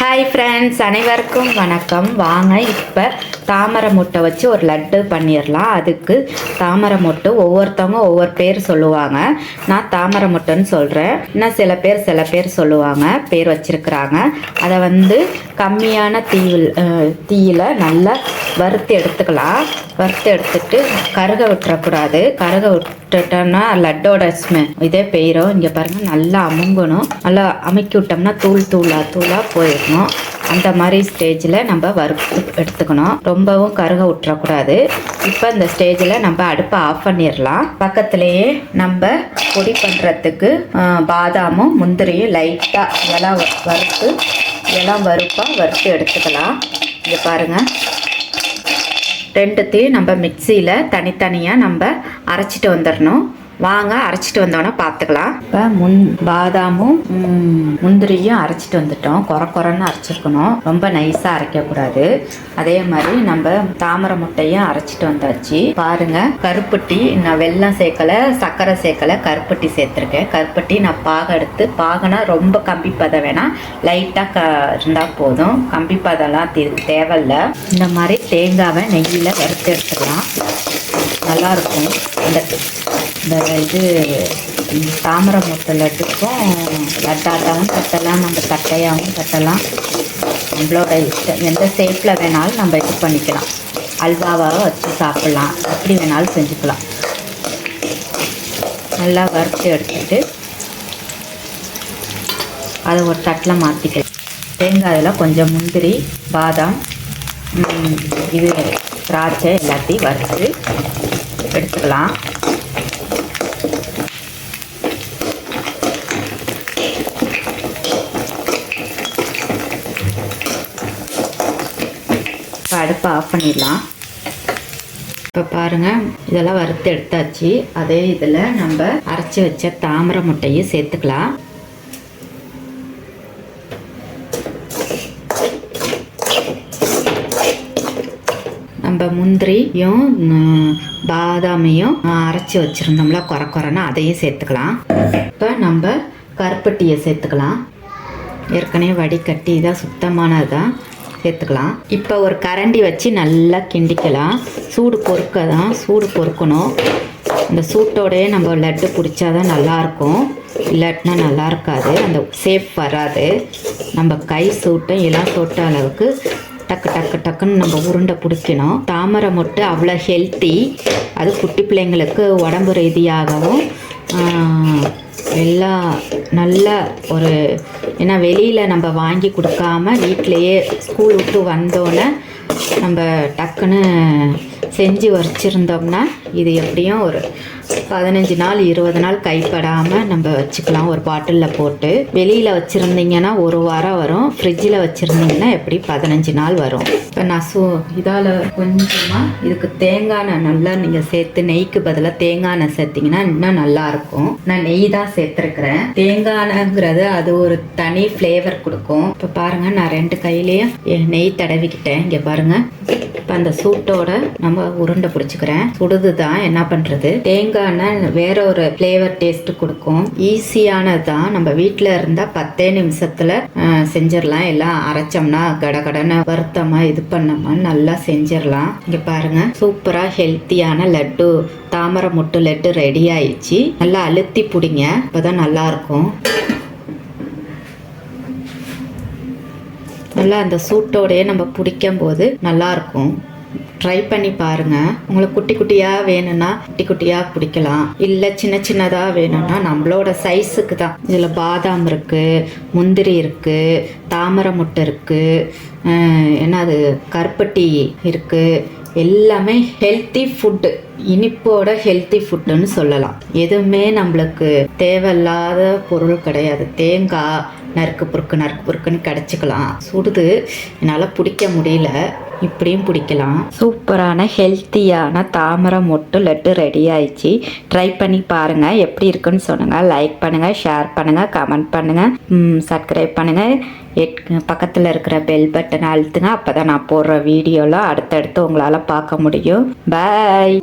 Hi friends அனைவருக்கும் வணக்கம். வாங்க இப்போ தாமரை முட்டை வச்சு ஒரு லட்டு பண்ணிடலாம் அதுக்கு தாமரை முட்டை ஒவ்வொருத்தவங்க ஒவ்வொரு பேர் சொல்லுவாங்க. நான் தாமரை முட்டைன்னு சொல்கிறேன் இன்னும் சில பேர் சில பேர் சொல்லுவாங்க. பேர் வச்சுருக்குறாங்க. அதை வந்து கம்மியான தீவில் தீயில் நல்லா வறுத்து எடுத்துக்கலாம். வறுத்து எடுத்துட்டு கருக விட்டுறக்கூடாது. கருக விட்டுட்டோம்னா லட்டோட ஸ்மெ இதே பெயிரும். இங்கே பாருங்கள் நல்லா அமுங்கணும். நல்லா அமுக்கி விட்டோம்னா தூள் தூளாக தூளாக போயிடணும். அந்த மாதிரி ஸ்டேஜில் நம்ம வறுத்து எடுத்துக்கணும். ரொம்பவும் கருக விட்டுறக்கூடாது. இப்போ இந்த ஸ்டேஜில் நம்ம அடுப்பை ஆஃப் பண்ணிடலாம். பக்கத்துலேயே நம்ம பொடி பண்ணுறதுக்கு பாதாமும் முந்திரியும் லைட்டாக இதெல்லாம் வறுத்து இதெல்லாம் வறுப்பாக வறுத்து எடுத்துக்கலாம். இங்கே பாருங்கள் ரெண்டுத்தையும் நம்ம மிக்சியில் தனித்தனியாக நம்ம அரைச்சிட்டு வந்துடணும் வாங்க அரைச்சிட்டு வந்தோன்னே பார்த்துக்கலாம் இப்போ முன் பாதாமும் முந்திரியும் அரைச்சிட்டு வந்துட்டோம். குறை குறைன்னு அரைச்சிருக்கணும். ரொம்ப நைஸாக அரைக்கக்கூடாது. அதே மாதிரி நம்ம தாமரை முட்டையும் அரைச்சிட்டு வந்தாச்சு. பாருங்க கருப்பட்டி நான் வெல்லம் சேர்க்கலை சர்க்கரை சேர்க்கலை கருப்பட்டி சேர்த்துருக்கேன். கருப்பட்டி நான் பாகம் எடுத்து பாகனா ரொம்ப கம்பி பதம் வேணாம் லைட்டாக க இருந்தால் போதும். கம்பி பதம்லாம் தேவையில்லை. இந்த மாதிரி தேங்காவை நெய்யில் வறுத்து எடுத்துக்கலாம். நல்லாயிருக்கும் அந்த இந்த இது தாமரை முட்டை லட்டுக்கும் லட்டாட்டாவும் தட்டலாம் நம்ம தட்டையாகவும் தட்டலாம். நம்மளோட இஷ்டம் எந்த ஷேப்பில் வேணாலும் நம்ம இது பண்ணிக்கலாம். அல்வாவாக வச்சு சாப்பிட்லாம். எப்படி வேணாலும் செஞ்சுக்கலாம். நல்லா வறுத்து எடுத்துட்டு அதை ஒரு தட்டில் மாற்றிக்கலாம் தேங்காயில் கொஞ்சம் முந்திரி பாதாம் இது திராட்சை எல்லாத்தையும் வறுத்து எடுத்துக்கலாம். அடுப்பை ஆஃப் பண்ணிடலாம். இப்போ பாருங்கள் இதெல்லாம் வறுத்து எடுத்தாச்சு. அதே இதில் நம்ம அரைச்சி வச்ச தாமரை முட்டையும் சேர்த்துக்கலாம். நம்ம முந்திரியும் பாதாமையும் அரைச்சி வச்சுருந்தோம்ல குறை குறைன்னு அதையும் சேர்த்துக்கலாம். இப்போ நம்ம கருப்பட்டியை சேர்த்துக்கலாம். ஏற்கனவே வடிகட்டி தான் சுத்தமானது தான் சேர்த்துக்கலாம். இப்போ ஒரு கரண்டி வச்சு நல்லா கிண்டிக்கலாம். சூடு பொறுக்க தான் சூடு பொறுக்கணும். இந்த சூட்டோடயே நம்ம லட்டு பிடிச்சா தான் நல்லாயிருக்கும். இல்லாட்டினா நல்லா இருக்காது அந்த சேஃப் வராது. நம்ம கை சூட்டும் இளம் சூட்ட அளவுக்கு டக்கு டக்கு டக்குன்னு நம்ம உருண்டை பிடிக்கணும். தாமரை மொட்டு அவ்வளோ ஹெல்த்தி அது குட்டி பிள்ளைங்களுக்கு உடம்பு ரீதியாகவும் எல்லாம் நல்ல ஒரு ஏன்னா வெளியில் நம்ம வாங்கி கொடுக்காம வீட்டிலையே ஸ்கூல் விட்டு வந்தோன்னே நம்ம டக்குன்னு செஞ்சு வச்சிருந்தோம்னா இது எப்படியும் ஒரு பதினஞ்சு நாள் இருபது நாள் கைப்படாமல் நம்ம வச்சுக்கலாம். ஒரு பாட்டிலில் போட்டு. வெளியில் வச்சுருந்தீங்கன்னா ஒரு வாரம் வரும். ஃப்ரிட்ஜில் வச்சுருந்தீங்கன்னா எப்படி பதினஞ்சு நாள் வரும். இப்போ நான் சு இதால் கொஞ்சமாக இதுக்கு தேங்காய் எண்ணெய் நல்லா நீங்கள் சேர்த்து நெய்க்கு பதிலாக தேங்காய் எண்ணெய் சேர்த்திங்கன்னா இன்னும் நல்லாயிருக்கும் நான் நெய் தான் சேர்த்துருக்குறேன். தேங்காய் எண்ணெய்ங்கிறது அது ஒரு தனி ஃப்ளேவர் கொடுக்கும். இப்போ பாருங்கள் நான் ரெண்டு கையிலையும் எ- நெய் தடவிக்கிட்டேன். இங்கே பாருங்கள் இப்போ அந்த சூட்டோட நம்ம உருண்டை பிடிச்சிக்கிறேன். சுடுது தான் என்ன பண்ணுறது தேங்காய் எண்ணெய் வேற ஒரு ஃப்ளேவர் டேஸ்ட் கொடுக்கும். ஈஸியானது தான் நம்ம வீட்டில் இருந்தால் பத்தே நிமிஷத்தில் செஞ்சிடலாம். எல்லாம் அரைச்சோம்னா கடகடன்னு வருத்தமாக இது பண்ணோமா நல்லா செஞ்சிடலாம். இங்கே பாருங்க. சூப்பராக ஹெல்த்தியான லட்டு. தாமரை முட்டு லட்டு ரெடி ஆயிடுச்சு. நல்லா அழுத்தி பிடிங்க. அப்போ தான் இருக்கும். நல்லா அந்த சூட்டோடையே நம்ம பிடிக்கும் போது நல்லாயிருக்கும். ட்ரை பண்ணி பாருங்க. உங்களுக்கு குட்டி குட்டியா வேணும்னா குட்டி குட்டியா பிடிக்கலாம். இல்ல சின்ன சின்னதா வேணும்னா நம்மளோட சைஸுக்கு தான். இதுல பாதாம் இருக்கு முந்திரி இருக்கு தாமரை முட்டை இருக்கு என்னது என்ன அது கருப்பட்டி இருக்கு. எல்லாமே ஹெல்த்தி ஃபுட்டு இனிப்போட ஹெல்த்தி ஃபுட்டுன்னு சொல்லலாம். எதுவுமே நம்மளுக்கு தேவையில்லாத பொருள் கிடையாது. தேங்காய் நறுக்கு பொறுக்கு நறுக்கு பொறுக்குன்னு கிடச்சிக்கலாம். சுடுது என்னால் பிடிக்க முடியல. இப்படியும் பிடிக்கலாம். சூப்பரான ஹெல்த்தியான தாமரை மொட்டு லட்டு ரெடி ஆயிடுச்சு. ட்ரை பண்ணி பாருங்கள் எப்படி இருக்குன்னு சொல்லுங்கள் லைக் பண்ணுங்கள் ஷேர் பண்ணுங்கள் கமெண்ட் பண்ணுங்கள் சப்ஸ்கிரைப் பண்ணுங்கள் எட் பக்கத்தில் இருக்கிற பெல் பட்டனை அழுத்துங்க. அப்போ தான் நான் போடுற வீடியோலாம் அடுத்தடுத்து உங்களால் பார்க்க முடியும். பாய்